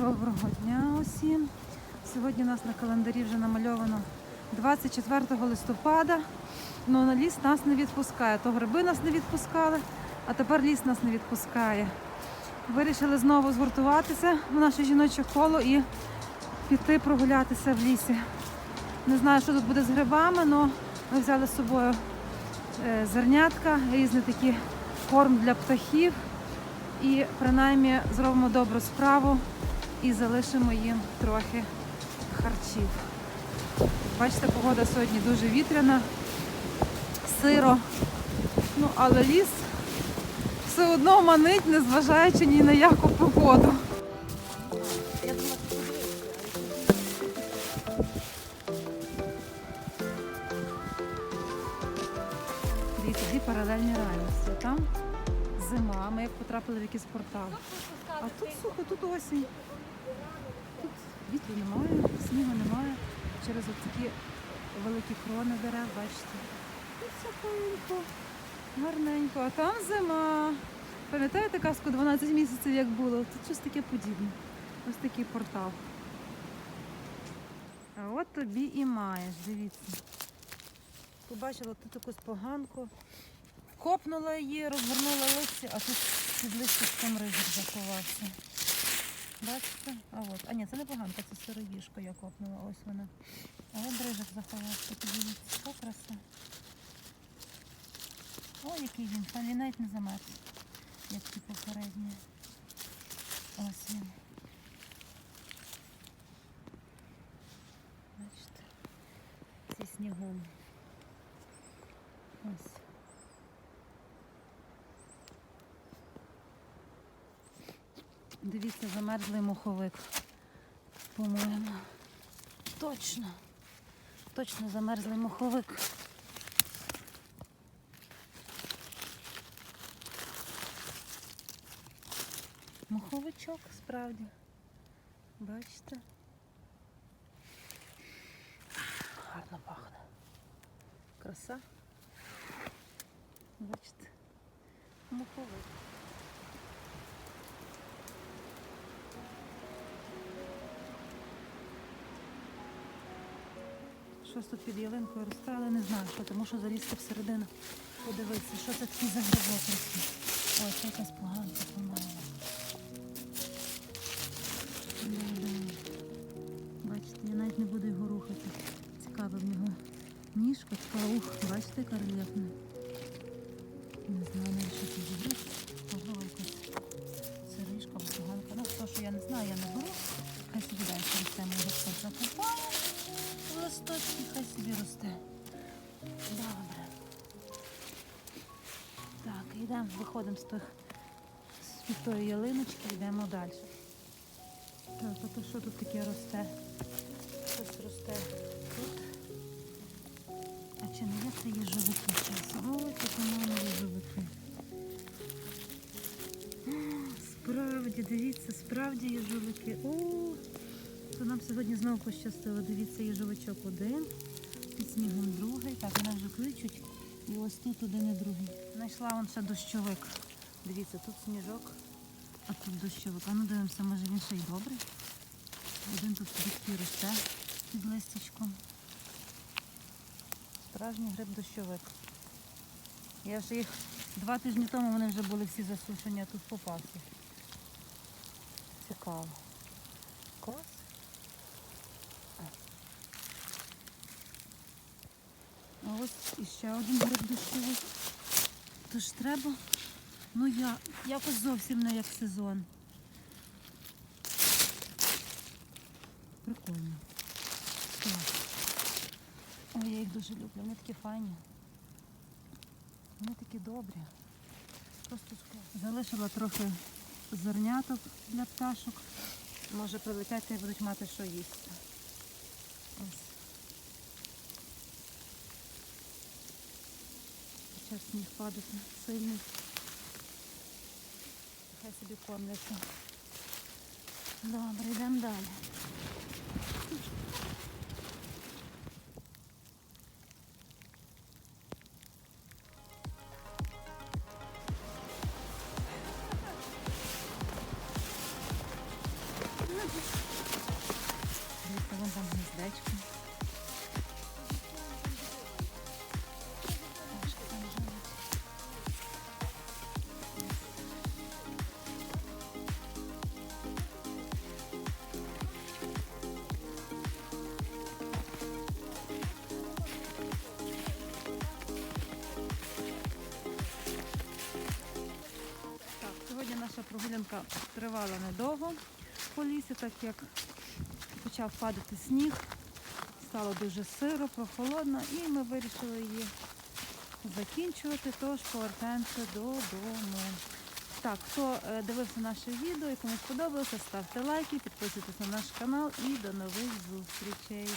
Доброго дня усім. Сьогодні у нас на календарі вже намальовано 24 листопада. Ну на ліс нас не відпускає. То гриби нас не відпускали, а тепер ліс нас не відпускає. Вирішили знову згуртуватися в наше жіноче коло і піти прогулятися в лісі. Не знаю, що тут буде з грибами, але ми взяли з собою е, зернятка, різний такий корм для птахів. І принаймні зробимо добру справу і залишимо їм трохи харчів. Бачите, погода сьогодні дуже вітряна, сиро. Ну, але ліс все одно манить, незважаючи ні на яку погоду. Дивіться, дві паралельні реальності. Там зима, ми як потрапили в якийсь портал. А тут сухо, тут осінь. Вітру немає, снігу немає. Через такі великі крони дерев, бачите. І тихо, гарненько. А там зима. Пам'ятаєте казку 12 місяців, як було? Тут щось таке подібне. Ось такий портал. А от тобі і маєш, дивіться. Побачила тут якусь поганку. Копнула її, розгорнула листя, а тут під листячком рижик заховався. Бачите? А от. А ні, це не поганка, це сироїжка я копнула. Ось вона. А от рижик заховався. Подивіться, яка краса. О, який він, там він навіть не замерз, як ті попередні. Ось він. Бачите? Зі снігом. Ось. Дивіться, замерзлий моховик. По-моєму. Точно. Точно замерзлий моховик. Моховичок, справді. Бачите? Гарно пахне. Краса. Бачите? Моховик. Щось тут під ялинкою росте, але не знаю, що, тому що залізти всередину. Подивитися, що це такі за грибок росте. Ой, це якась поганка, по-моєму. Бачите, я навіть не буду його рухати. Цікаво в нього ніжка, така ух, бачите, яка. Добре. Так, йдемо, виходимо з тих з тої ялиночки, йдемо далі. Так, а то що тут таке росте? Щось росте тут. А чи не є це їжовики часом? Ой, це, по-моєму, їжовики. Справді, дивіться, справді їжовики. О, то нам сьогодні знову пощастило. Дивіться, їжовичок один, під снігом другий. Так, вони вже кличуть. І ось тут один і другий. Знайшла вон ще дощовик. Дивіться, тут сніжок, а тут дощовик. А ну дивимося, може він ще й добрий. Один тут такий росте під листячком. Справжній гриб дощовик. Я вже їх два тижні тому вони вже були всі засушені, а тут попався. Цікаво. Клас. А іще один гриб дощовик. Тож треба, ну я якось зовсім не як сезон. Прикольно. Клас. Ой, я їх дуже люблю, вони такі файні. Вони такі добрі. Просто. Залишила трохи зерняток для пташок. Може прилетять і будуть мати що їсти. Ось. Зараз сніг падає сильний. Хай собі кормляться. Добре, йдемо далі. Прогулянка тривала недовго по лісі, так як почав падати сніг, стало дуже сиро, прохолодно, і ми вирішили її закінчувати, тож повертаємося додому. Так, хто е, дивився наше відео і кому сподобалося, ставте лайки, підписуйтесь на наш канал і до нових зустрічей.